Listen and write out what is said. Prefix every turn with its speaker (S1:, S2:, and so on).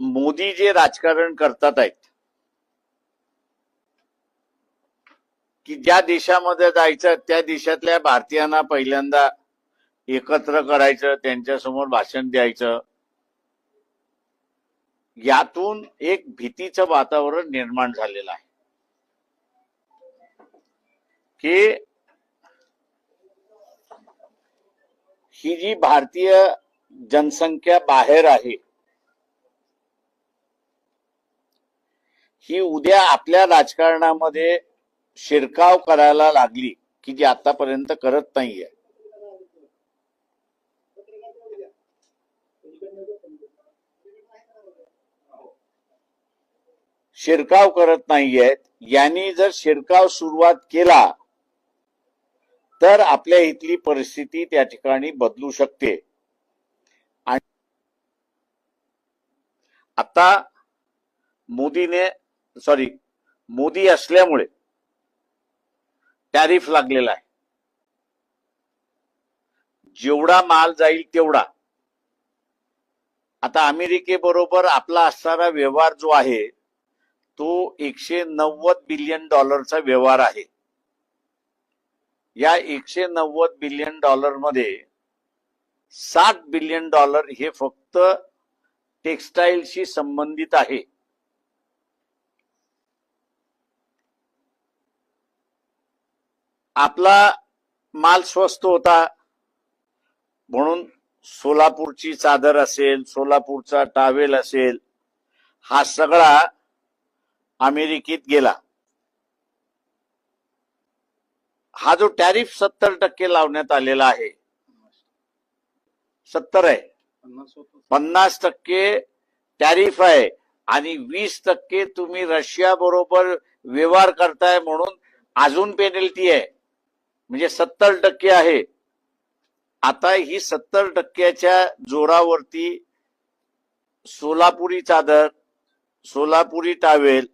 S1: मोदी जे राजकारण करतात आहेत की ज्या देशामध्ये जायचं त्या देशातल्या भारतीयांना पहिल्यांदा एकत्र करायचं त्यांच्यासमोर भाषण द्यायचं यातून एक भीतीचं वातावरण निर्माण झालेलं आहे. की ही जी भारतीय जनसंख्या बाहेर आहे ही उद्या आपल्या राजकारणामध्ये शिरकाव करायला लागली की जी आतापर्यंत करत नाहीये. शिरकाव करत नाहीयेत यांनी जर शिरकाव सुरुवात केला तर आपल्या इथली परिस्थिती त्या ठिकाणी बदलू शकते. आणि आता मोदीने सॉरी मोदी असल्यामुळे टॅरिफ लागलेला आहे. जेवढा माल जाईल तेवढा. आता अमेरिकेबरोबर आपला असणारा व्यवहार जो आहे तो एकशे नव्वद बिलियन डॉलरचा व्यवहार आहे. या एकशे नव्वद बिलियन डॉलरमध्ये साठ बिलियन डॉलर हे फक्त टेक्सटाईलशी संबंधित आहे. आपला माल स्वस्त होता. म्हणून सोलापूरची चादर असेल सोलापूरचा टावेल असेल हा सगळा अमेरिकेत गेला. हा जो टॅरिफ सत्तर टक्के लावण्यात आलेला आहे. सत्तर आहे. पन्नास टक्के टॅरिफ आहे. आणि वीस टक्के तुम्ही रशिया बरोबर व्यवहार करताय म्हणून अजून पेनल्टी आहे. म्हणजे सत्तर टक्के आहे. आता ही सत्तर टक्क्याच्या जोरावरती सोलापुरी चादर सोलापुरी टावेल